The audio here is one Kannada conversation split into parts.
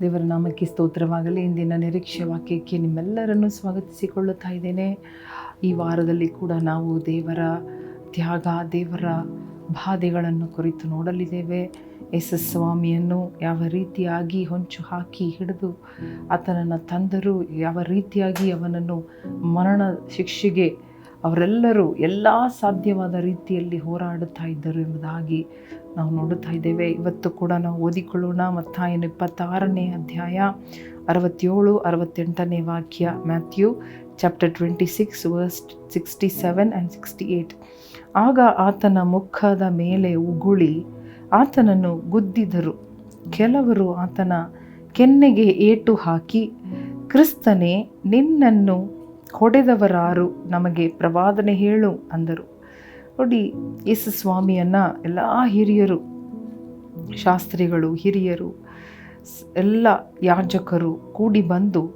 ದೇವರ ನಾಮಕ್ಕೆ ಸ್ತೋತ್ರವಾಗಲಿ. ಇಂದಿನ ನಿರೀಕ್ಷೆ ವಾಕ್ಯಕ್ಕೆ ನಿಮ್ಮೆಲ್ಲರನ್ನು ಸ್ವಾಗತಿಸಿಕೊಳ್ಳುತ್ತಾ ಇದ್ದೇನೆ. ಈ ವಾರದಲ್ಲಿ ಕೂಡ ನಾವು ದೇವರ ತ್ಯಾಗ, ದೇವರ ಬಾಧೆಗಳನ್ನು ಕುರಿತು ನೋಡಲಿದ್ದೇವೆ. ಎಸ್ ಎಸ್ ಸ್ವಾಮಿಯನ್ನು ಯಾವ ರೀತಿಯಾಗಿ ಹೊಂಚು ಹಾಕಿ ಹಿಡಿದು ಆತನನ್ನು ತಂದರು, ಯಾವ ರೀತಿಯಾಗಿ ಅವನನ್ನು ಮರಣ ಶಿಕ್ಷೆಗೆ ಅವರೆಲ್ಲರೂ ಎಲ್ಲ ಸಾಧ್ಯವಾದ ರೀತಿಯಲ್ಲಿ ಹೋರಾಡುತ್ತಾ ಇದ್ದರು ಎಂಬುದಾಗಿ ನಾವು ನೋಡುತ್ತಾ ಇದ್ದೇವೆ. ಇವತ್ತು ಕೂಡ ನಾವು ಓದಿಕೊಳ್ಳೋಣ ಮತ್ತಾಯನ ಇಪ್ಪತ್ತಾರನೇ ಅಧ್ಯಾಯ ಅರವತ್ತೇಳು, ಅರವತ್ತೆಂಟನೇ ವಾಕ್ಯ Matthew chapter twenty six, verse sixty seven and sixty eight ಆಗ ಆತನ ಮುಖದ ಮೇಲೆ ಉಗುಳಿ ಆತನನ್ನು ಗುದ್ದಿದರು. ಕೆಲವರು ಆತನ ಕೆನ್ನೆಗೆ ಏಟು ಹಾಕಿ, ಕ್ರಿಸ್ತನೇ, ನಿನ್ನನ್ನು ಹೊಡೆದವರಾರು ನಮಗೆ ಪ್ರವಾದನೆ ಹೇಳು ಅಂದರು. ನೋಡಿ, ಯೇಸು ಸ್ವಾಮಿಯನ್ನು ಎಲ್ಲ ಹಿರಿಯರು, ಶಾಸ್ತ್ರಿಗಳು, ಹಿರಿಯರು ಎಲ್ಲ ಯಾಜಕರು ಕೂಡಿ ಬಂದು,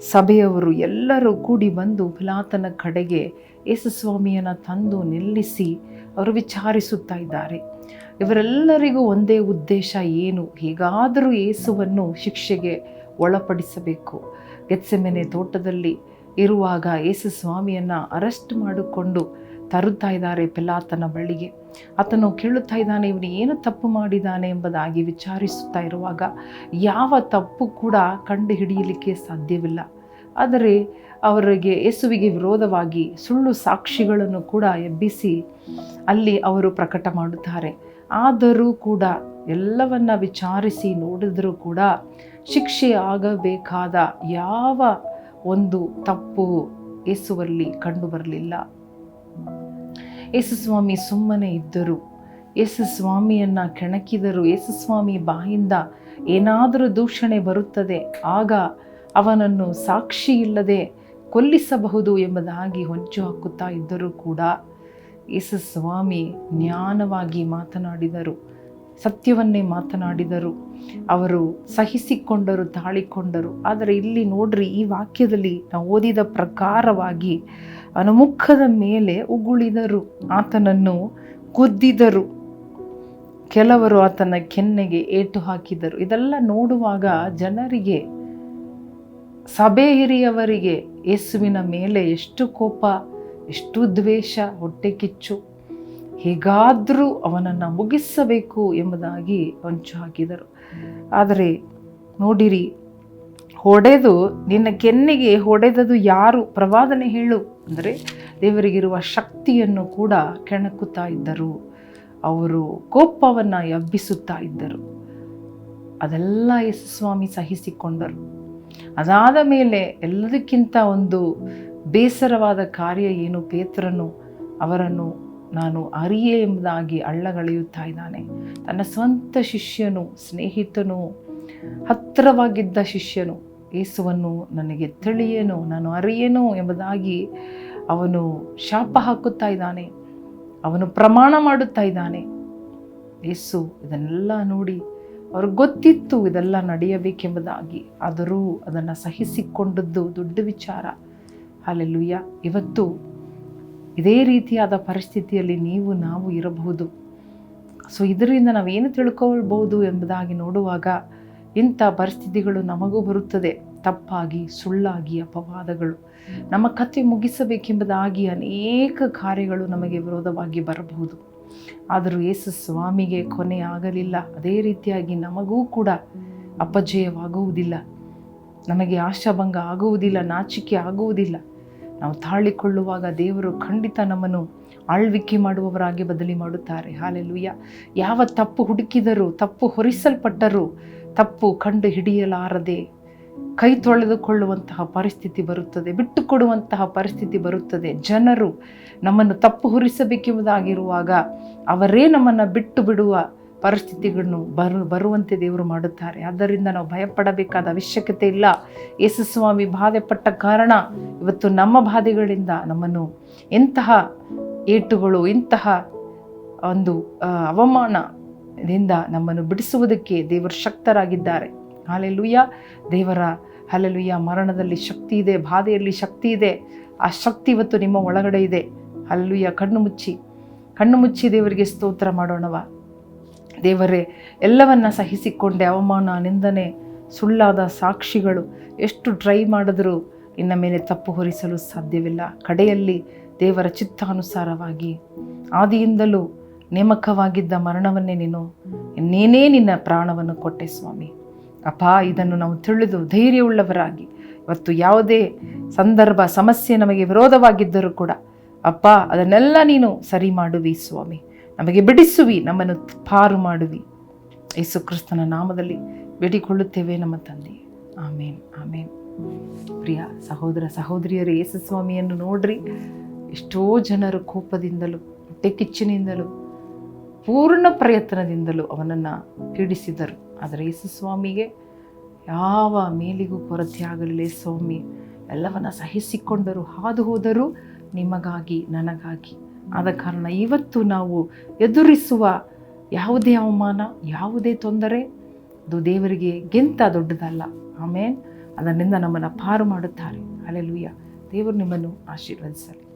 ಸಭೆಯವರು ಎಲ್ಲರೂ ಕೂಡಿ ಬಂದು ಪಿಲಾತನ ಕಡೆಗೆ ಯೇಸು ಸ್ವಾಮಿಯನ್ನು ತಂದು ನಿಲ್ಲಿಸಿ ಅವರು ವಿಚಾರಿಸುತ್ತಾ ಇದ್ದಾರೆ. ಇವರೆಲ್ಲರಿಗೂ ಒಂದೇ ಉದ್ದೇಶ ಏನು? ಹೇಗಾದರೂ ಯೇಸುವನ್ನು ಶಿಕ್ಷೆಗೆ ಒಳಪಡಿಸಬೇಕು. ಗೆತ್ಸೆಮೆನೆ ತೋಟದಲ್ಲಿ ಇರುವಾಗ ಯೇಸು ಸ್ವಾಮಿಯನ್ನು ಅರೆಸ್ಟ್ ಮಾಡಿಕೊಂಡು ತರುತ್ತಾ ಇದ್ದಾರೆ ಪಿಲಾತನ ಬಳಿಗೆ. ಆತನು ಕೇಳುತ್ತಾ ಇದ್ದಾನೆ, ಇವನು ಏನು ತಪ್ಪು ಮಾಡಿದ್ದಾನೆ ಎಂಬುದಾಗಿ ವಿಚಾರಿಸುತ್ತಾ ಇರುವಾಗ ಯಾವ ತಪ್ಪು ಕೂಡ ಕಂಡು ಹಿಡಿಯಲಿಕ್ಕೆ ಸಾಧ್ಯವಿಲ್ಲ. ಆದರೆ ಅವರಿಗೆ ಯೇಸುವಿಗೆ ವಿರೋಧವಾಗಿ ಸುಳ್ಳು ಸಾಕ್ಷಿಗಳನ್ನು ಕೂಡ ಎಬ್ಬಿಸಿ ಅಲ್ಲಿ ಅವರು ಪ್ರಕಟ ಮಾಡುತ್ತಾರೆ. ಆದರೂ ಕೂಡ ಎಲ್ಲವನ್ನ ವಿಚಾರಿಸಿ ನೋಡಿದರೂ ಕೂಡ ಶಿಕ್ಷೆ ಆಗಬೇಕಾದ ಯಾವ ಒಂದು ತಪ್ಪು ಯೇಸುವಲ್ಲಿ ಕಂಡು ಬರಲಿಲ್ಲ. ಯೇಸು ಸ್ವಾಮಿ ಸುಮ್ಮನೆ ಇದ್ದರು. ಯೇಸು ಸ್ವಾಮಿಯನ್ನು ಕೆಣಕಿದರು. ಯೇಸು ಸ್ವಾಮಿ ಬಾಯಿಂದ ಏನಾದರೂ ದೂಷಣೆ ಬರುತ್ತದೆ, ಆಗ ಅವನನ್ನು ಸಾಕ್ಷಿ ಇಲ್ಲದೆ ಕೊಲ್ಲಿಸಬಹುದು ಎಂಬುದಾಗಿ ಹೊಂಚು ಹಾಕುತ್ತಾ ಇದ್ದರೂ ಕೂಡ ಯೇಸು ಸ್ವಾಮಿ ಜ್ಞಾನವಾಗಿ ಮಾತನಾಡಿದರು. ಸತ್ಯವನ್ನೇ ಮಾತನಾಡಿದರು. ಅವರು ಸಹಿಸಿಕೊಂಡರು, ತಾಳಿಕೊಂಡರು. ಆದರೆ ಇಲ್ಲಿ ನೋಡ್ರಿ, ಈ ವಾಕ್ಯದಲ್ಲಿ ನಾವು ಓದಿದ ಪ್ರಕಾರವಾಗಿ ಅನುಮುಖದ ಮುಖದ ಮೇಲೆ ಉಗುಳಿದರು, ಆತನನ್ನು ಕುದ್ದಿದರು. ಕೆಲವರು ಆತನ ಕೆನ್ನೆಗೆ ಏಟು ಹಾಕಿದರು. ಇದೆಲ್ಲ ನೋಡುವಾಗ ಜನರಿಗೆ, ಸಭೆ ಹಿರಿಯವರಿಗೆ ಯೇಸುವಿನ ಮೇಲೆ ಎಷ್ಟು ಕೋಪ, ಎಷ್ಟು ದ್ವೇಷ, ಹೊಟ್ಟೆ ಕಿಚ್ಚು. ಹೇಗಾದರೂ ಅವನನ್ನು ಮುಗಿಸಬೇಕು ಎಂಬುದಾಗಿ ಹೊಂಚು ಹಾಕಿದರು ಆದರೆ ನೋಡಿರಿ, ಹೊಡೆದು ನಿನ್ನ ಕೆನ್ನೆಗೆ ಹೊಡೆದದು ಯಾರು? ಪ್ರವಾದನೆ ಹೇಳು. ಅಂದರೆ ದೇವರಿಗಿರುವ ಶಕ್ತಿಯನ್ನು ಕೂಡ ಕೆಣಕುತ್ತಾ ಇದ್ದರು. ಅವರು ಕೋಪವನ್ನು ಎಬ್ಬಿಸುತ್ತಾ ಇದ್ದರು. ಅದೆಲ್ಲ ಯೇಸು ಸ್ವಾಮಿ ಸಹಿಸಿಕೊಂಡರು. ಅದಾದ ಮೇಲೆ ಎಲ್ಲದಕ್ಕಿಂತ ಒಂದು ಬೇಸರವಾದ ಕಾರ್ಯ ಏನು? ಪೇತ್ರನು ಅವರನ್ನು ನಾನು ಅರಿಯೇ ಎಂಬುದಾಗಿ ಅಳ್ಳಗಳೆಯುತ್ತಾ ಇದ್ದಾನೆ. ತನ್ನ ಸ್ವಂತ ಶಿಷ್ಯನು, ಸ್ನೇಹಿತನು, ಹತ್ತಿರವಾಗಿದ್ದ ಶಿಷ್ಯನು ಯೇಸುವನ್ನು ನನಗೆ ತಿಳಿಯೇನು, ನಾನು ಅರಿಯೇನು ಎಂಬುದಾಗಿ ಅವನು ಶಾಪ ಹಾಕುತ್ತಾ ಇದ್ದಾನೆ. ಅವನು ಪ್ರಮಾಣ ಮಾಡುತ್ತಾ ಇದ್ದಾನೆ. ಯೇಸು ಇದನ್ನೆಲ್ಲ ನೋಡಿ ಅವ್ರಿಗೆ ಗೊತ್ತಿತ್ತು ಇದೆಲ್ಲ ನಡೆಯಬೇಕೆಂಬುದಾಗಿ. ಆದರೂ ಅದನ್ನು ಸಹಿಸಿಕೊಂಡದ್ದು ದೊಡ್ಡ ವಿಚಾರ. ಅಲ್ಲೆಲ್ಲುಯ್ಯ ಇವತ್ತು ಇದೇ ರೀತಿಯಾದ ಪರಿಸ್ಥಿತಿಯಲ್ಲಿ ನೀವು, ನಾವು ಇರಬಹುದು. ಸೊ ಇದರಿಂದ ನಾವೇನು ತಿಳ್ಕೊಳ್ಬೋದು ಎಂಬುದಾಗಿ ನೋಡುವಾಗ ಇಂಥ ಪರಿಸ್ಥಿತಿಗಳು ನಮಗೂ ಬರುತ್ತದೆ. ತಪ್ಪಾಗಿ, ಸುಳ್ಳಾಗಿ, ಅಪವಾದಗಳು. ನಮ್ಮ ಕತೆ ಮುಗಿಸಬೇಕೆಂಬುದಾಗಿ ಅನೇಕ ಕಾರ್ಯಗಳು ನಮಗೆ ವಿರೋಧವಾಗಿ ಬರಬಹುದು. ಆದರೂ ಯೇಸು ಸ್ವಾಮಿಗೆ ಕೊನೆ ಆಗಲಿಲ್ಲ. ಅದೇ ರೀತಿಯಾಗಿ ನಮಗೂ ಕೂಡ ಅಪಜಯವಾಗುವುದಿಲ್ಲ. ನಮಗೆ ಆಶಾಭಂಗ ಆಗುವುದಿಲ್ಲ, ನಾಚಿಕೆ ಆಗುವುದಿಲ್ಲ. ನಾವು ತಾಳಿಕೊಳ್ಳುವಾಗ ದೇವರು ಖಂಡಿತ ನಮ್ಮನ್ನು ಆಳ್ವಿಕೆ ಮಾಡುವವರಾಗಿ ಬದಲಿ ಮಾಡುತ್ತಾರೆ. ಹಾಲೆಲುಯ್ಯ ಯಾವ ತಪ್ಪು ಹುಡುಕಿದರೂ, ತಪ್ಪು ಹೊರಿಸಲ್ಪಟ್ಟರೂ, ತಪ್ಪು ಕಂಡು ಹಿಡಿಯಲಾರದೆ ಕೈ ತೊಳೆದುಕೊಳ್ಳುವಂತಹ ಪರಿಸ್ಥಿತಿ ಬರುತ್ತದೆ, ಬಿಟ್ಟುಕೊಡುವಂತಹ ಪರಿಸ್ಥಿತಿ ಬರುತ್ತದೆ. ಜನರು ನಮ್ಮನ್ನು ತಪ್ಪು ಹುರಿಸಬೇಕೆಂಬುದಾಗಿರುವಾಗ ಅವರೇ ನಮ್ಮನ್ನು ಬಿಟ್ಟು ಬಿಡುವ ಪರಿಸ್ಥಿತಿಗಳನ್ನು ಬರು ಬರುವಂತೆ ದೇವರು ಮಾಡುತ್ತಾರೆ. ಆದ್ದರಿಂದ ನಾವು ಭಯಪಡಬೇಕಾದ ಅವಶ್ಯಕತೆ ಇಲ್ಲ. ಯೇಸು ಸ್ವಾಮಿ ಬಾಧೆ ಪಟ್ಟ ಕಾರಣ ಇವತ್ತು ನಮ್ಮ ಬಾಧೆಗಳಿಂದ ನಮ್ಮನ್ನು ಎಂತಹ ಏಟುಗಳು, ಇಂತಹ ಒಂದು ಅವಮಾನದಿಂದ ನಮ್ಮನ್ನು ಬಿಡಿಸುವುದಕ್ಕೆ ದೇವರು ಶಕ್ತರಾಗಿದ್ದಾರೆ. ಹಾಲೆಲುಯ್ಯ ದೇವರ ಹಲಲುಯ್ಯ ಮರಣದಲ್ಲಿ ಶಕ್ತಿ ಇದೆ, ಬಾಧೆಯಲ್ಲಿ ಶಕ್ತಿ ಇದೆ. ಆ ಶಕ್ತಿ ಇವತ್ತು ನಿಮ್ಮ ಒಳಗಡೆ ಇದೆ. ಹಲ್ಲುಯ್ಯ ಕಣ್ಣು ಮುಚ್ಚಿ ಕಣ್ಣು ಮುಚ್ಚಿ ದೇವರಿಗೆ ಸ್ತೋತ್ರ ಮಾಡೋಣವ. ದೇವರೇ, ಎಲ್ಲವನ್ನ ಸಹಿಸಿಕೊಂಡೆ ಅವಮಾನ, ನಿಂದನೆ, ಸುಳ್ಳಾದ ಸಾಕ್ಷಿಗಳು ಎಷ್ಟು ಡ್ರೈ ಮಾಡಿದ್ರೂ ಇನ್ನ ಮೇಲೆ ತಪ್ಪು ಹೊರಿಸಲು ಸಾಧ್ಯವಿಲ್ಲ. ಕಡೆಯಲ್ಲಿ ದೇವರ ಚಿತ್ತಾನುಸಾರವಾಗಿ ಆದಿಯಿಂದಲೂ ನೇಮಕವಾಗಿದ್ದ ಮರಣವನ್ನೇ ನೀನು, ಇನ್ನೇನೇ ನಿನ್ನ ಪ್ರಾಣವನ್ನು ಕೊಟ್ಟೆ ಸ್ವಾಮಿ. ಅಪ್ಪ ಇದನ್ನು ನಾವು ತಿಳಿದು ಧೈರ್ಯವುಳ್ಳವರಾಗಿ, ಇವತ್ತು ಯಾವುದೇ ಸಂದರ್ಭ, ಸಮಸ್ಯೆ ನಮಗೆ ವಿರೋಧವಾಗಿದ್ದರೂ ಕೂಡ ಅಪ್ಪ ಅದನ್ನೆಲ್ಲ ನೀನು ಸರಿ ಮಾಡುವಿ ಸ್ವಾಮಿ. ನಮಗೆ ಬಿಡಿಸುವಿ, ನಮ್ಮನ್ನು ಪಾರು ಮಾಡುವಿ. ಯೇಸು ಕ್ರಿಸ್ತನ ನಾಮದಲ್ಲಿ ಬೇಡಿಕೊಳ್ಳುತ್ತೇವೆ ನಮ್ಮ ತಂದೆ. ಆಮೇನ್ ಆಮೇನ್. ಪ್ರಿಯ ಸಹೋದರ, ಸಹೋದರಿಯರು, ಯೇಸು ಸ್ವಾಮಿಯನ್ನು ನೋಡ್ರಿ. ಎಷ್ಟೋ ಜನರು ಕೋಪದಿಂದಲೂ, ಹೊಟ್ಟೆ ಕಿಚ್ಚಿನಿಂದಲೂ, ಪೂರ್ಣ ಪ್ರಯತ್ನದಿಂದಲೂ ಅವನನ್ನು ಪೀಡಿಸಿದರು. ಆದರೆ ಯೇಸು ಸ್ವಾಮಿಗೆ ಯಾವ ಮೇಲಿಗೂ ಕೊರತೆ ಆಗಲಿಲ್ಲ. ಸ್ವಾಮಿ ಎಲ್ಲವನ್ನ ಸಹಿಸಿಕೊಂಡರು, ಹಾದು ಹೋದರೂ. ನಿಮಗಾಗಿ, ನನಗಾಗಿ. ಆದ ಕಾರಣ ಇವತ್ತು ನಾವು ಎದುರಿಸುವ ಯಾವುದೇ ಅವಮಾನ, ಯಾವುದೇ ತೊಂದರೆ, ಅದು ದೇವರಿಗೆ ಗೆಂತ ದೊಡ್ಡದಲ್ಲ. ಆಮೇಲೆ ಅದರಿಂದ ನಮ್ಮನ್ನು ಪಾರು ಮಾಡುತ್ತಾರೆ. ಅಲ್ಲೆಲುಯ್ಯ ದೇವರು ನಿಮ್ಮನ್ನು ಆಶೀರ್ವದಿಸಲಿ.